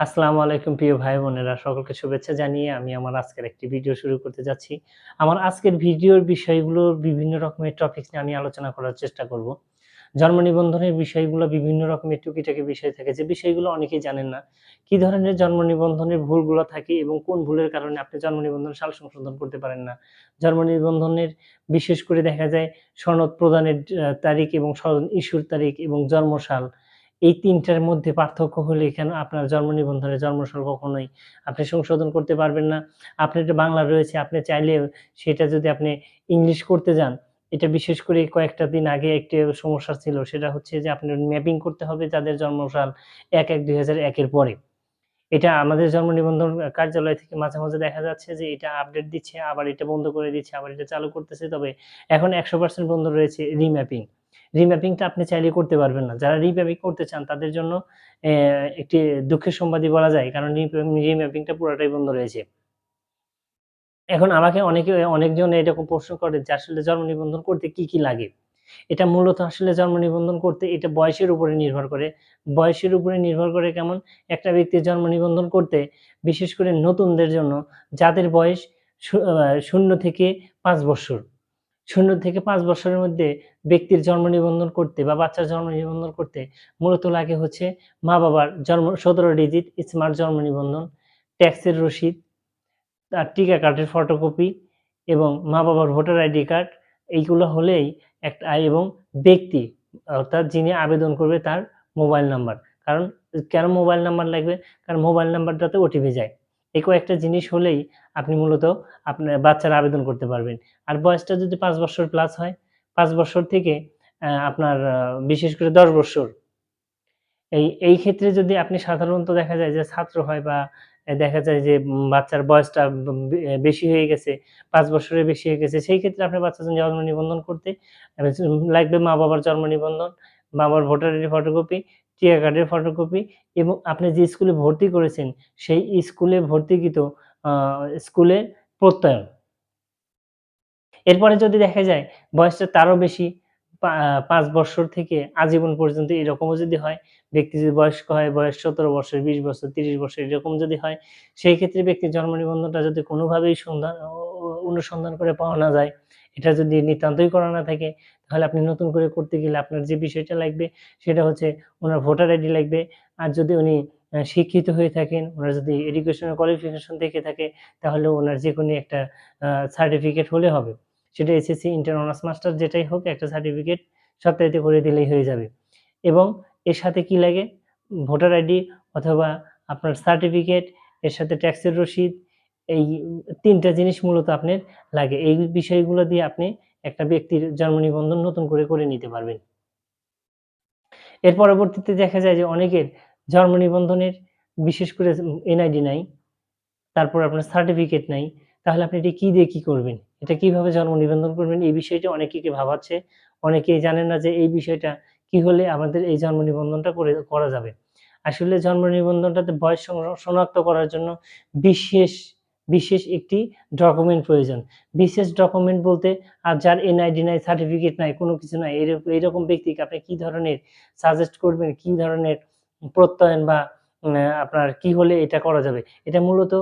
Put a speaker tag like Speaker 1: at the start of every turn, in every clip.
Speaker 1: আসসালামু আলাইকুম প্রিয় ভাই বোনেরা, সকলকে শুভেচ্ছা জানিয়ে আমি আমার আজকের একটি ভিডিও শুরু করতে যাচ্ছি। আমার আজকের ভিডিওর বিষয়গুলো বিভিন্ন রকমের টপিকস নিয়ে আমি আলোচনা করার চেষ্টা করব। জন্ম নিবন্ধনের বিষয়গুলো বিভিন্ন রকমের টুকিটাকি বিষয় থাকে, যে বিষয়গুলো অনেকেই জানেন না। কি ধরনের জন্ম নিবন্ধনের ভুলগুলো থাকে এবং কোন ভুলের কারণে আপনি জন্ম নিবন্ধন সাল সংশোধন করতে পারেন না? জন্ম নিবন্ধনের বিশেষ করে দেখা যায় সনদ প্রদানের তারিখ এবং সনদ ইস্যুর তারিখ এবং জন্মসাল এই তিনটার মধ্যে পার্থক্য হলে কেন আপনার জন্ম নিবন্ধনের জন্মসাল কখনোই আপনি সংশোধন করতে পারবেন না। আপনার এটা বাংলা রয়েছে, আপনি চাইলেও সেটা যদি আপনি ইংলিশ করতে যান, এটা বিশেষ করে কয়েকটা দিন আগে একটি সমস্যা ছিল, সেটা হচ্ছে যে আপনার ম্যাপিং করতে হবে যাদের জন্মসাল এক এক দুই হাজার একের পরে। এটা আমাদের জন্ম নিবন্ধন কার্যালয় থেকে মাঝে মাঝে দেখা যাচ্ছে যে এটা আপডেট দিচ্ছে, আবার এটা বন্ধ করে দিচ্ছে, আবার এটা চালু করতেছে, তবে এখন একশো পার্সেন্ট বন্ধ রয়েছে রিম্যাপিং। রিম্যাপিংটা আপনি চাইলে করতে পারবেন না। যারা রিম্যাপিং করতে চান, তাদের জন্য একটি দুঃখের সংবাদই বলা যায়, কারণ রিম্যাপিংটা পুরোটাই বন্ধ রয়েছে। এখন আমাকে অনেকে, অনেকজন এরকম প্রশ্ন করে যে, আসলে জন্ম নিবন্ধন করতে কি কি লাগে? এটা মূলত আসলে জন্ম নিবন্ধন করতে, এটা বয়সের উপরে নির্ভর করে। বয়সের উপরে নির্ভর করে কেমন? একটা ব্যক্তির জন্ম নিবন্ধন করতে, বিশেষ করে নতুনদের জন্য, যাদের বয়স শূন্য থেকে পাঁচ বছর। শূন্য থেকে পাঁচ বছরের মধ্যে ব্যক্তির জন্ম নিবন্ধন করতে বা বাচ্চার জন্ম নিবন্ধন করতে মূলত লাগে হচ্ছে মা বাবার জন্ম, সতেরো ডিজিট স্মার্ট জন্ম নিবন্ধন ট্যাক্সের রসিদ তার টিকা কার্ডের ফটোকপি এবং মা বাবার ভোটার আইডি কার্ড এইগুলো হলেই একটা এবং ব্যক্তি, অর্থাৎ যিনি আবেদন করবে তার মোবাইল নাম্বার কারণ কেন মোবাইল নাম্বার লাগবে? কারণ মোবাইল নাম্বারটাতে ওটিপি যায়। এই কয়েকটা জিনিস হলেই আপনি মূলত আপনার বাচ্চার আবেদন করতে পারবেন। আর বয়সটা যদি পাঁচ বছর প্লাস হয়, পাঁচ বছর থেকে আপনার বিশেষ করে দশ বছর। এই এই ক্ষেত্রে যদি আপনি সাধারণত দেখা যায় যে ছাত্র হয় বা দেখা যায় যে বাচ্চার বয়সটা বেশি হয়ে গেছে, পাঁচ বছরের বেশি হয়ে গেছে, সেই ক্ষেত্রে আপনি বাচ্চার জন্ম নিবন্ধন করতে লাগবে মা বাবার জন্ম নিবন্ধন মা বাবার ভোটার আইডি ফটোকপি টিয়া কার্ডের ফটোকপি এবং আপনি যে স্কুলে ভর্তি করেছেন, সেই স্কুলে ভর্তিকৃত স্কুলের প্রত্যয়ন। এরপরে যদি দেখা যায়, বয়সটা তারও বেশি পাঁচ বছর থেকে আজীবন পর্যন্ত এরকমও যদি হয়, ব্যক্তি যদি বয়স্ক হয়, বয়স সতেরো বছর, বিশ বছর, তিরিশ বছর এরকম যদি হয়, সেই ক্ষেত্রে ব্যক্তির জন্ম নিবন্ধনটা যদি কোনোভাবেই সন্ধান, অনুসন্ধান করে পাওয়া না যায় এটা যদি নিতান্তই করা না থাকে, তাহলে আপনি নতুন করে করতে গেলে আপনার যে বিষয়টা লাগবে, সেটা হচ্ছে ওনার ভোটার আইডি লাগবে। আর যদি উনি শিক্ষিত হয়ে থাকেন, ওনার যদি এডুকেশনাল কোয়ালিফিকেশন থেকে থাকে, তাহলে ওনার যে কোনো একটা সার্টিফিকেট হলে হবে। সেটা এসএসসি ইন্টার অনার্স মাস্টার যেটাই হোক, একটা সার্টিফিকেট সপ্তাহে করে দিলেই হয়ে যাবে। এবং এর সাথে কি লাগে? ভোটার আইডি অথবা আপনার সার্টিফিকেট এর সাথে ট্যাক্সের রসিদ এই তিনটা জিনিস মূলত আপনার লাগে। এই বিষয়গুলো দিয়ে আপনি একটা ব্যক্তির জন্ম নিবন্ধন নতুন করে করে নিতে পারবেন। এর পরবর্তীতে দেখা যায় যে অনেকের জন্ম নিবন্ধনের বিশেষ করে এনআইডি নাই, তারপর আপনার সার্টিফিকেট নাই, তাহলে আপনি এটি কি দিয়ে কি করবেন? এটা কীভাবে জন্ম নিবন্ধন করবেন? এই বিষয়টা অনেকেই ভাবাচ্ছে। অনেকেই জানেন না যে এই বিষয়টা কি হলে আমাদের এই জন্ম নিবন্ধনটা করে, করা যাবে। আসলে জন্ম নিবন্ধনটাতে বয়স শনাক্ত করার জন্য বিশেষ বিশেষ একটি ডকুমেন্ট প্রয়োজন। বিশেষ ডকুমেন্ট বলতে আর যার এনআইডি নাই সার্টিফিকেট নাই, কোনো কিছু নাই এইরকম ব্যক্তিকে আপনি কি ধরনের সাজেস্ট করবেন, কি ধরনের প্রত্যয়ন বা আপনার কি হলে এটা করা যাবে? এটা মূলত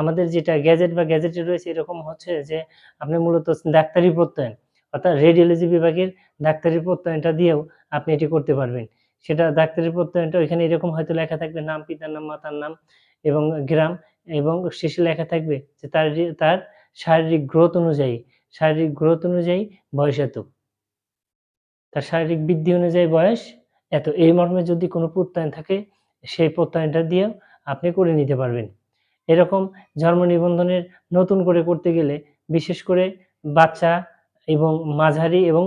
Speaker 1: আমাদের যেটা গ্যাজেট বা গ্যাজেটে রয়েছে, এরকম হচ্ছে যে আপনি মূলত ডাক্তারি প্রত্যয়ন, অর্থাৎ রেডিওলজি বিভাগের ডাক্তারি প্রত্যয়নটা দিয়েও আপনি এটি করতে পারবেন। সেটা ডাক্তারি প্রত্যয়নটা ওইখানে এরকম হয়তো লেখা থাকবে নাম, পিতার নাম, মাতার নাম এবং গ্রাম এবং শেষে লেখা থাকবে যে তার তার শারীরিক গ্রোথ অনুযায়ী, শারীরিক গ্রোথ অনুযায়ী বয়স এত। তার শারীরিক বৃদ্ধি অনুযায়ী বয়স এত। এই মর্মে যদি কোনো প্রত্যয়ন থাকে, সেই প্রত্যয়নটা দিয়ে আপনি করে নিতে পারবেন। এরকম জন্ম নিবন্ধনের নতুন করে করতে গেলে বিশেষ করে বাচ্চা এবং মাঝারি এবং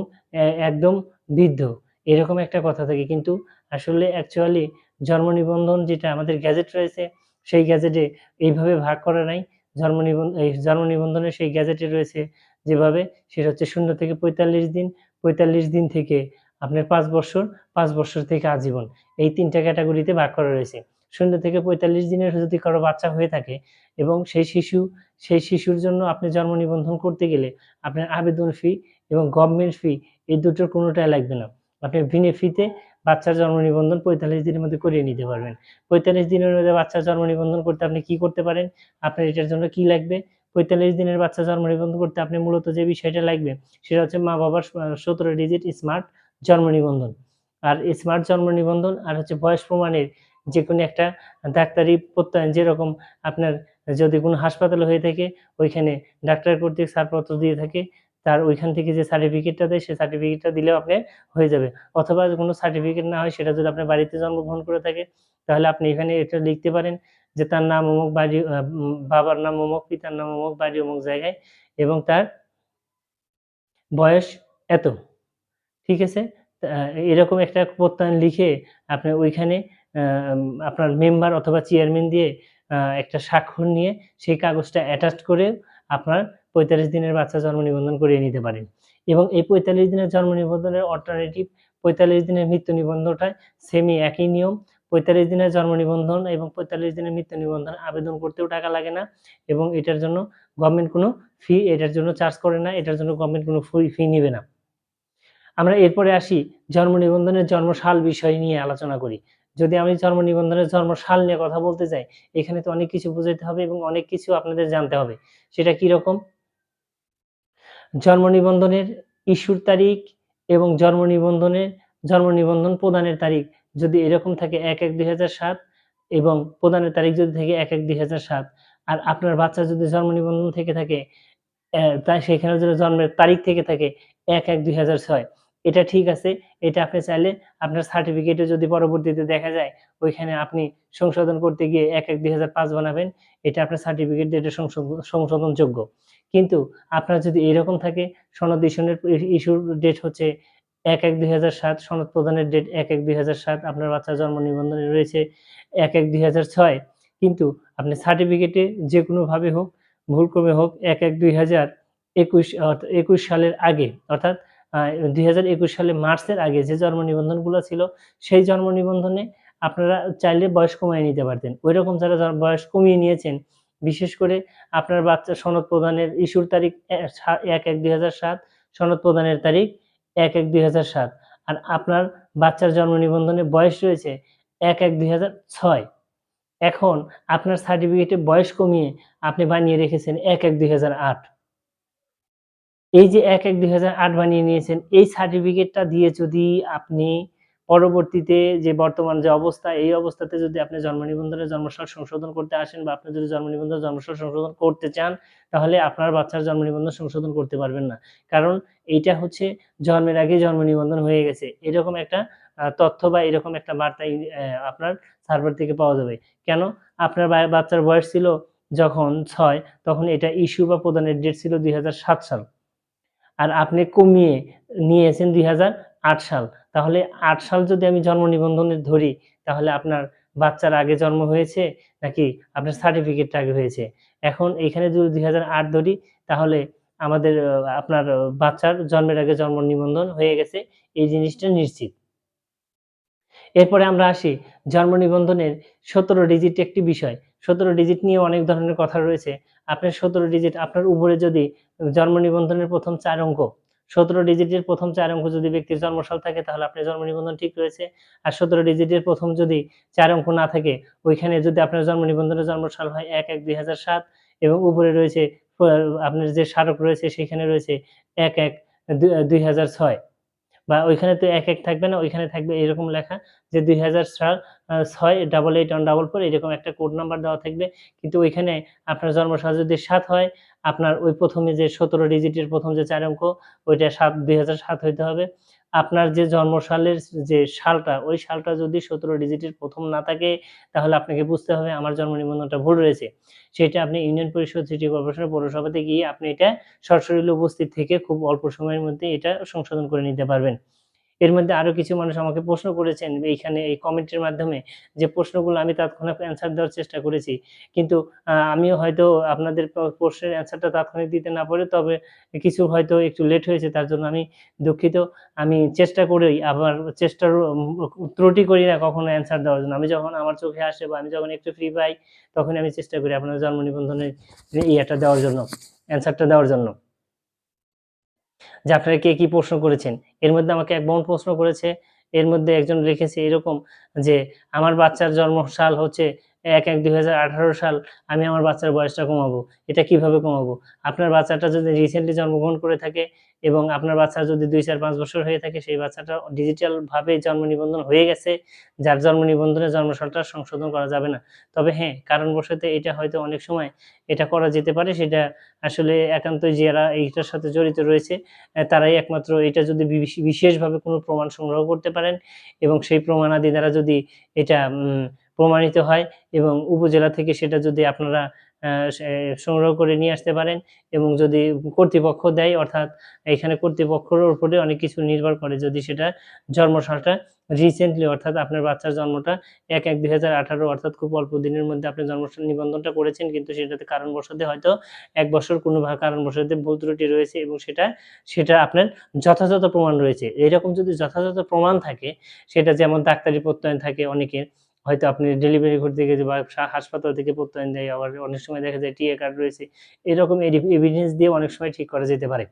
Speaker 1: একদম বৃদ্ধ এরকম একটা কথা থাকে। কিন্তু আসলে অ্যাকচুয়ালি জন্ম নিবন্ধন যেটা আমাদের গ্যাজেট রয়েছে, সেই গ্যাজেটে এইভাবে ভাগ করা নাই। জন্ম নিবন্ধন এই জন্ম নিবন্ধনের সেই গ্যাজেটে রয়েছে যেভাবে, সেটা হচ্ছে শূন্য থেকে পঁয়তাল্লিশ দিন। পঁয়তাল্লিশ দিন থেকে আপনার পাঁচ বছর পাঁচ বছর থেকে আজীবন এই তিনটা ক্যাটাগরিতে ভাগ করা রয়েছে। শূন্য থেকে পঁয়তাল্লিশ দিনের যদি কারও বাচ্চা হয়ে থাকে এবং সেই শিশু, সেই শিশুর জন্য আপনি জন্ম নিবন্ধন করতে গেলে আপনার আবেদন ফি এবং গভর্নমেন্ট ফি এই দুটোর কোনোটাই লাগবে না। আপনি বিনে ফিতে বাচ্চার জন্ম নিবন্ধন পঁয়তাল্লিশ দিনের মধ্যে করিয়ে নিতে পারবেন। পঁয়তাল্লিশ দিনের মধ্যে বাচ্চার জন্ম নিবন্ধন করতে আপনি কি করতে পারেন? আপনার এটার জন্য কি লাগবে? পঁয়তাল্লিশ দিনের বাচ্চা জন্ম নিবন্ধন করতে আপনি মূলত যে বিষয়টা লাগবে, সেটা হচ্ছে মা বাবার সতেরো ডিজিট স্মার্ট জন্ম নিবন্ধন। আর স্মার্ট জন্ম নিবন্ধন আর হচ্ছে বয়স প্রমাণের যে কোনো একটা ডাক্তারি প্রত্যয়ন যেরকম আপনার যদি কোনো হাসপাতালে হয়ে থাকে, ওইখানে ডাক্তার কর্তৃক ছাড়পত্র দিয়ে থাকে তার ওইখান থেকে যে সার্টিফিকেটটা দেয়, সেই সার্টিফিকেটটা দিলেও আপনার হয়ে যাবে। অথবা কোনো সার্টিফিকেট না হয়, সেটা যদি আপনার বাড়িতে জন্মগ্রহণ করে থাকে, তাহলে আপনি এখানে এটা লিখতে পারেন যে তার নাম অমুক বাড়ি বাবার নাম অমুক, পিতার নাম অমুক, বাড়ি অমুক জায়গায়, এবং তার বয়স এত। ঠিক আছে? এরকম একটা প্রত্যয়ন লিখে আপনি ওইখানে আপনার মেম্বার অথবা চেয়ারম্যান দিয়ে একটা স্বাক্ষর নিয়ে সেই কাগজটা অ্যাটাচ করে আপনার পঁয়তাল্লিশ দিনের বাচ্চা জন্ম নিবন্ধন করিয়ে নিতে পারেন এবং এই পঁয়তাল্লিশ দিনের জন্ম নিবন্ধনের অল্টারনেটিভ পঁয়তাল্লিশ দিনের মৃত্যু নিবন্ধনটা সেমি একই নিয়ম। পঁয়তাল্লিশ দিনের জন্ম নিবন্ধন এবং পঁয়তাল্লিশ দিনের মৃত্যু নিবন্ধন আবেদন করতেও টাকা লাগে না এবং এটার জন্য গভর্নমেন্ট কোনো ফি এটার জন্য চার্জ করে না, এটার জন্য গভর্নমেন্ট কোনো ফি নেবে না। আমরা এরপরে আসি জন্ম নিবন্ধনের জন্মসাল বিষয় নিয়ে আলোচনা করি। যদি আমি জন্ম নিবন্ধনের জন্মসাল নিয়ে কথা বলতে চাই এখানে তো অনেক কিছু বোঝাইতে হবে এবং অনেক কিছু আপনাদের জানতে হবে। সেটা কি রকম জন্ম নিবন্ধনের ইস্যুর তারিখ এবং জন্ম নিবন্ধনের জন্ম নিবন্ধন প্রদানের তারিখ যদি এরকম থাকে এক এক দুই এবং প্রদানের তারিখ যদি থাকে এক এক দুই আর আপনার বাচ্চা যদি জন্ম নিবন্ধন থেকে থাকে তাই সেখানে যদি জন্মের তারিখ থেকে থাকে এক এক দুই এটা ঠিক আছে। এটা আপনি চাইলে আপনার সার্টিফিকেটে যদি পরবর্তীতে দেখা যায় ওইখানে আপনি সংশোধন করতে গিয়ে এক এক দুই বানাবেন, এটা আপনার সার্টিফিকেট এটা সংশোধন- সংশোধনযোগ্য। কিন্তু আপনার যদি এরকম থাকে সনদ ইস্যুনের ইস্যুর ডেট হচ্ছে এক এক দুই হাজার সাত, সনদ প্রদানের ডেট এক এক দুই সাত, আপনার বাচ্চার জন্ম নিবন্ধনে রয়েছে এক এক দুই হাজার ছয়। কিন্তু আপনি সার্টিফিকেটে যে কোনোভাবে হোক, ভুলক্রমে হোক, এক এক দুই হাজার একুশ একুশ সালের আগে, অর্থাৎ দুই হাজার একুশ সালে মার্চের আগে যে জন্ম নিবন্ধনগুলো ছিল, সেই জন্ম নিবন্ধনে আপনারা চাইলে বয়স কমিয়ে নিতে পারতেন। ওই রকম যারা বয়স কমিয়ে নিয়েছেন বিশেষ করে আপনার বাচ্চা সনদ প্রদানের ইস্যুর তারিখ এক এক দুই সনদ প্রদানের তারিখ এক এক দুই আর আপনার বাচ্চার জন্ম নিবন্ধনে বয়স রয়েছে এক এক দুই এখন আপনার সার্টিফিকেটে বয়স কমিয়ে আপনি বানিয়ে রেখেছেন এক এক দুই এই যে এক এক দুই বানিয়ে নিয়েছেন, এই সার্টিফিকেটটা দিয়ে যদি আপনি পরবর্তীতে যে বর্তমান যে অবস্থা, এই অবস্থাতে যদি আপনি জন্ম নিবন্ধনের জন্মসাল সংশোধন করতে আসেন বা আপনি যদি জন্ম নিবন্ধন জন্মসাল সংশোধন করতে চান, তাহলে আপনার বাচ্চার জন্ম নিবন্ধন সংশোধন করতে পারবেন না। কারণ এইটা হচ্ছে জন্মের আগে জন্ম নিবন্ধন হয়ে গেছে। এরকম একটা তথ্য বা এরকম একটা বার্তা আপনার সার্ভার থেকে পাওয়া যাবে। কেন? আপনার বাচ্চার বয়স ছিল যখন ছয়, তখন এটা ইস্যু বা প্রদানের ডেট ছিল দুই হাজার সাত সাল। আর আপনি কমিয়ে নিয়েছেন দুই সাল। তাহলে আট সাল যদি আমি জন্ম নিবন্ধনের ধরি, তাহলে আপনার বাচ্চার আগে জন্ম হয়েছে নাকি আপনার সার্টিফিকেটটা আগে হয়েছে? এখন এখানে যদি দুই ধরি, তাহলে আমাদের আপনার বাচ্চার জন্মের আগে জন্ম নিবন্ধন হয়ে গেছে। এই জিনিসটা নিশ্চিত। এরপরে আমরা আসি জন্ম নিবন্ধনের সতেরো ডিজিট একটি বিষয়। সতেরো ডিজিট নিয়ে অনেক ধরনের কথা রয়েছে। আপনার সতেরো ডিজিট আপনার উপরে যদি জন্ম নিবন্ধনের প্রথম চার অঙ্ক সতেরো ডিজিটের প্রথম চার অঙ্ক যদি ব্যক্তির জন্মসাল থাকে, তাহলে আপনার জন্ম নিবন্ধন ঠিক রয়েছে। আর সতেরো ডিজিটের প্রথম যদি চার অঙ্ক না থাকে, ওইখানে যদি আপনার জন্ম নিবন্ধনের জন্মসাল হয় এক এক দুই এবং উপরে রয়েছে আপনার যে স্মারক রয়েছে, সেখানে রয়েছে এক এক দুই বা ওইখানে তো এক এক থাকবে না, ওইখানে থাকবে এরকম লেখা। যে দুই হাজার সাল ছয় double eight one double four এরকম একটা কোড নাম্বার দেওয়া থাকবে। কিন্তু ওইখানে আপনার জন্ম জন্মসাল যদি সাত হয়, আপনার ওই প্রথমে যে সতেরো ডিজিটের প্রথম যে চার অঙ্ক, ওইটা সাত, দুই সাত হইতে হবে। আপনার যে জন্মসালের যে সালটা, ওই সালটা যদি সতেরো ডিজিটের প্রথম না থাকে, তাহলে আপনাকে বুঝতে হবে আমার জন্ম নিবন্ধনটা ভুল রয়েছে। সেটা আপনি ইউনিয়ন পরিষদ, সিটি কর্পোরেশন পৌরসভাতে গিয়ে আপনি এটা সরাসরি উপস্থিত থেকে খুব অল্প সময়ের মধ্যে এটা সংশোধন করে নিতে পারবেন। এর মধ্যে আরও কিছু মানুষ আমাকে প্রশ্ন করেছেন এইখানে এই কমেন্টের মাধ্যমে যে প্রশ্নগুলো আমি তাৎক্ষণিক অ্যান্সার দেওয়ার চেষ্টা করেছি। কিন্তু আমিও হয়তো আপনাদের প্রশ্নের অ্যান্সারটা তাৎক্ষণিক দিতে না পারে, তবে কিছু হয়তো একটু লেট হয়েছে, তার জন্য আমি দুঃখিত। আমি চেষ্টা করি আবার চেষ্টার ত্রুটি করি না কখনো অ্যান্সার দেওয়ার জন্য। আমি যখন আমার চোখে আসে বা আমি যখন একটু ফ্রি পাই তখন আমি চেষ্টা করি আপনার জন্ম নিবন্ধনের ইয়েটা দেওয়ার জন্য অ্যান্সারটা দেওয়ার জন্য। যে আপনারা কে কি প্রশ্ন করেছেন? এর মধ্যে আমাকে এক বোন প্রশ্ন করেছে, এর মধ্যে একজন লিখেছে এরকম যে, আমার বাচ্চার জন্ম সাল হচ্ছে এক এক দুই সাল আমি আমার বাচ্চার বয়সটা কমাবো, এটা কীভাবে কমাবো? আপনার বাচ্চাটা যদি রিসেন্টলি জন্মগ্রহণ করে থাকে এবং আপনার বাচ্চা যদি দুই চার পাঁচ বছর হয়ে থাকে, সেই বাচ্চাটা ডিজিটালভাবে জন্ম নিবন্ধন হয়ে গেছে, যার জন্ম নিবন্ধনে জন্মসালটা সংশোধন করা যাবে না। তবে হ্যাঁ কারণবশত এটা হয়তো অনেক সময় এটা করা যেতে পারে, সেটা আসলে একান্তই যারা এইটার সাথে জড়িত রয়েছে তারাই একমাত্র এটা যদি বিশেষ- বিশেষভাবে কোনো প্রমাণ সংগ্রহ করতে পারেন এবং সেই প্রমাণাদি দ্বারা যদি এটা প্রমাণিত হয় এবং উপজেলা থেকে সেটা যদি আপনারা সংগ্রহ করে নিয়ে আসতে পারেন এবং যদি কর্তৃপক্ষ দেয়, অর্থাৎ এখানে কর্তৃপক্ষের উপরে অনেক কিছু নির্ভর করে যদি সেটা জন্মসালটা রিসেন্টলি অর্থাৎ আপনার বাচ্চার জন্মটা এক এক দুই হাজার অর্থাৎ খুব অল্প দিনের মধ্যে আপনি জন্মসাল নিবন্ধনটা করেছেন, কিন্তু সেটাতে কারণবশত হয়তো এক বছর কোনো কারণবশত ভুল ত্রুটি রয়েছে এবং সেটা সেটা আপনার যথাযথ প্রমাণ রয়েছে। এরকম যদি যথাযথ প্রমাণ থাকে, সেটা যেমন ডাক্তারি প্রত্যয়ন থাকে অনেকের হয়তো আপনি ডেলিভারি করতে গেছে বা হাসপাতাল থেকে প্রত্যয়ন দেয়, আবার অনেক সময় দেখা যায় টিএ কার্ড রয়েছে, এরকম এভিডেন্স দিয়ে অনেক সময় ঠিক করা যেতে পারে।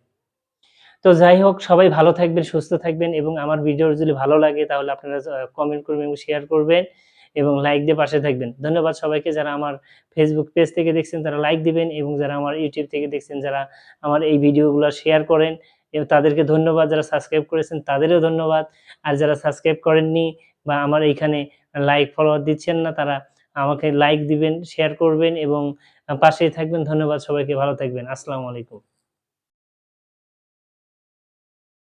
Speaker 1: তো যাই হোক, সবাই ভালো থাকবেন, সুস্থ থাকবেন এবং আমার ভিডিও যদি ভালো লাগে তাহলে আপনারা কমেন্ট করবেন এবং শেয়ার করবেন এবং লাইক দিয়ে পাশে থাকবেন। ধন্যবাদ সবাইকে, যারা আমার ফেসবুক পেজ থেকে দেখছেন তারা লাইক দিবেন এবং যারা আমার ইউটিউব থেকে দেখছেন যারা আমার এই ভিডিওগুলো শেয়ার করেন এবং তাদেরকে ধন্যবাদ। যারা সাবস্ক্রাইব করেছেন তাদেরও ধন্যবাদ। আর যারা সাবস্ক্রাইব করেননি বা আমার এইখানে লাইক ফলোয়ার দিচ্ছেন না, তারা আমাকে লাইক দিবেন শেয়ার করবেন এবং পাশেই থাকবেন। ধন্যবাদ সবাইকে, ভালো থাকবেন। আসসালামু আলাইকুম।